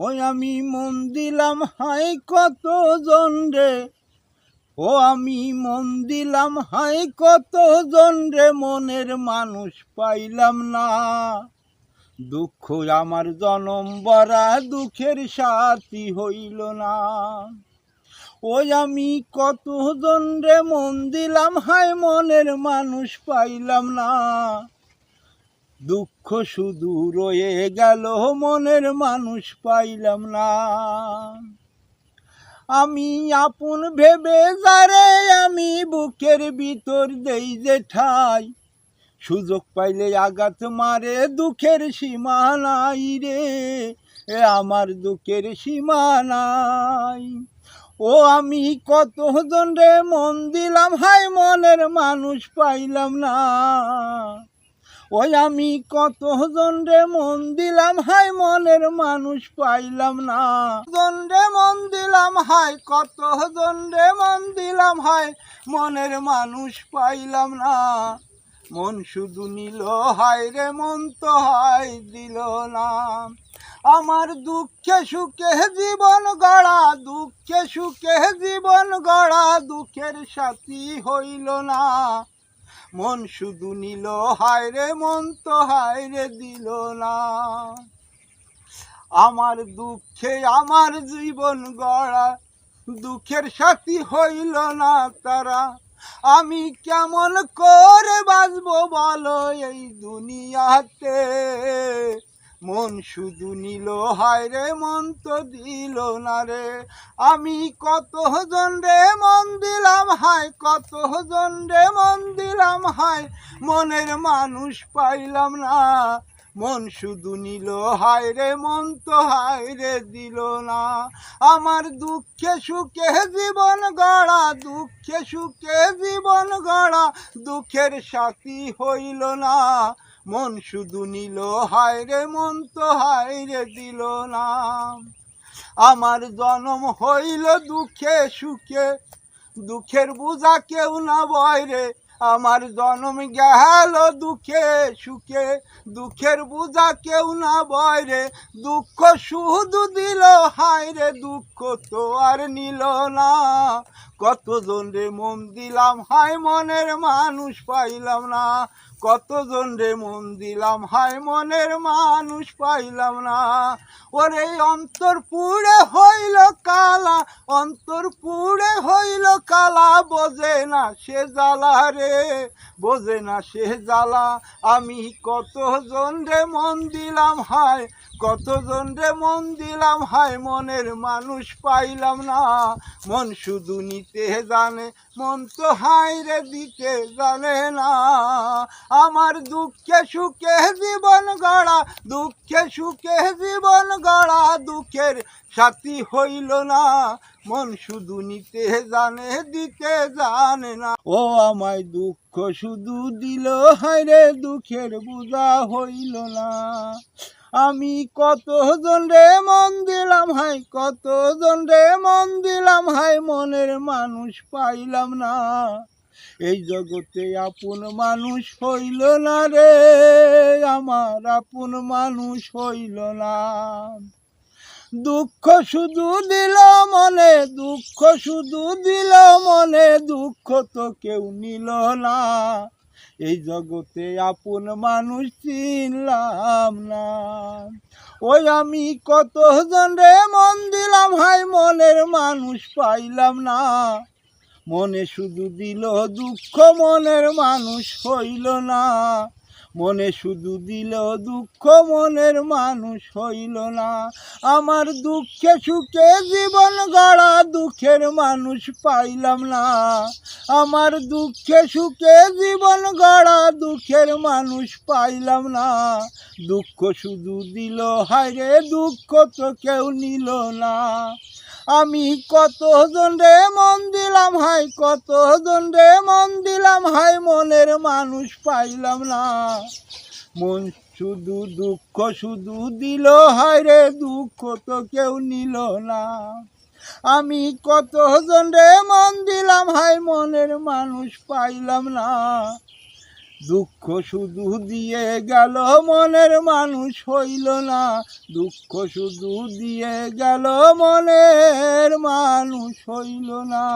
ওই আমি মন দিলাম, হাই কত জন রে? ও আমি মন দিলাম, হাই কত জন রে? মনের মানুষ পাইলাম না। দুঃখ আমার জনম বরা, দুঃখের সাথী হইল না। ওই আমি কত জন রে? মন দিলাম, হাই মনের মানুষ পাইলাম না। দুঃখ শুধু রয়ে গেল, মনের মানুষ পাইলাম না। আমি আপন ভেবে যারে আমি বুকের ভিতর দেই যে ঠাই। সুযোগ পাইলে আঘাত মারে, দুঃখের সীমা নাই রে, এ আমার দুঃখের সীমা নাই। ও আমি কতজন রে, মন দিলাম হাই মনের মানুষ পাইলাম না। ওই আমি কতজন রে মন দিলাম হাই মনের মানুষ পাইলাম না। জন রে মন দিলাম হাই কতজন রে মন দিলাম হাই মনের মানুষ পাইলাম না। মন শুধু নিল হাই রে মন তো হাই দিল না। আমার দুঃখে সুখে জীবন গড়া, দুঃখে সুখে জীবন গড়া, দুঃখের সাথী হইল না। মন শুধু নিল, হায় রে মন তো, হায় রে দিল না। আমার দুঃখে আমার জীবন গড়া, দুঃখের সাথে হইল না তারা। আমি কেমন করে বাঁচবো বলো এই দুনিয়াতে? মন শুধু নিল, হায় রে, মন তো দিল না রে। আমি কত জন রে মন দিলাম, হায় কত জন রে মন দিলাম, হায়। মনের মানুষ পাইলাম না। মন শুধু নিল, হায় রে, মন তো হায় রে, দিল না। আমার দুঃখে সুখে জীবন গড়া, দুঃখে সুখে জীবন গড়া, দুঃখের সাথী হইল না। মন শুধু নিল, হায় রে মন তো, হায় রে দিল না আমার জনম হইল দুঃখে সুখে, দুঃখের বোঝা কেউ না বয় রে। আমার জনম গেল দুঃখে সুখে, দুঃখের বোঝা কেউ না বয় রে। দুঃখ শুধু দিল, হায় রে দুঃখ তো আর নিল না। কতজন রে মন দিলাম, হায় মনের মানুষ পাইলাম না। কতজন রে মন দিলাম? হায়, মনের মানুষ পাইলাম না। ওরে, অন্তর পুড়ে হইল কালা, অন্তর পুড়ে হইল কালা, বোঝে না সে জ্বালা রে, বোঝে না সে জ্বালা। আমি কতজন রে মন দিলাম? হায়, কতজন রে মন দিলাম? হায়, মনের মানুষ পাইলাম না। মন শুধু নিতে জানে, মন তো হায় রে, দিতে জানে না। আমার দুঃখে সুখে জীবন গড়া, দুঃখে সুখে জীবন গড়া, দুঃখের সাথী হইল না। মন শুধু নিতে জানে, দিতে জানে না। ও আমায় দুঃখ শুধু দিল, হায় রে, দুঃখের বোঝা হইল না। আমি কতজন রে মন দিলাম হাই কতজন রে মন দিলাম হাই মনের মানুষ পাইলাম না। এই জগতে আপন মানুষ হইল না রে, আমার আপন মানুষ হইল না। দুঃখ শুধু দিল মনে, দুঃখ শুধু দিল মনে, দুঃখ তো কেউ নিল না। এই জগতে আপন মানুষ চিনলাম না। ওই আমি কতজন রে, মন দিলাম হাই মনের মানুষ পাইলাম না। মনে শুধু দিল দুঃখ, মনের মানুষ হইল না। মনে শুধু দিল দুঃখ, মনের মানুষ হইল না। আমার দুঃখে সুখে জীবন গড়া দুঃখের মানুষ পাইলাম না। আমার দুঃখে সুখে জীবন গড়া দুঃখের মানুষ পাইলাম না। দুঃখ শুধু দিল, হায় রে, দুঃখ তো কেউ নিল না। আমি কতজন রে মন দিলাম হাই কতজন রে মন দিলাম হাই মনের মানুষ পাইলাম না। মন শুধু দুঃখ, শুধু দিল, হায় রে, দুঃখ তো কেউ নিল না। আমি কতজন রে মন দিলাম হাই মনের মানুষ পাইলাম না। দুঃখ শুধু দিয়ে গেল, মনের মানুষ হইল না। দুঃখ শুধু দিয়ে গেল, মনের মানুষ হইল না।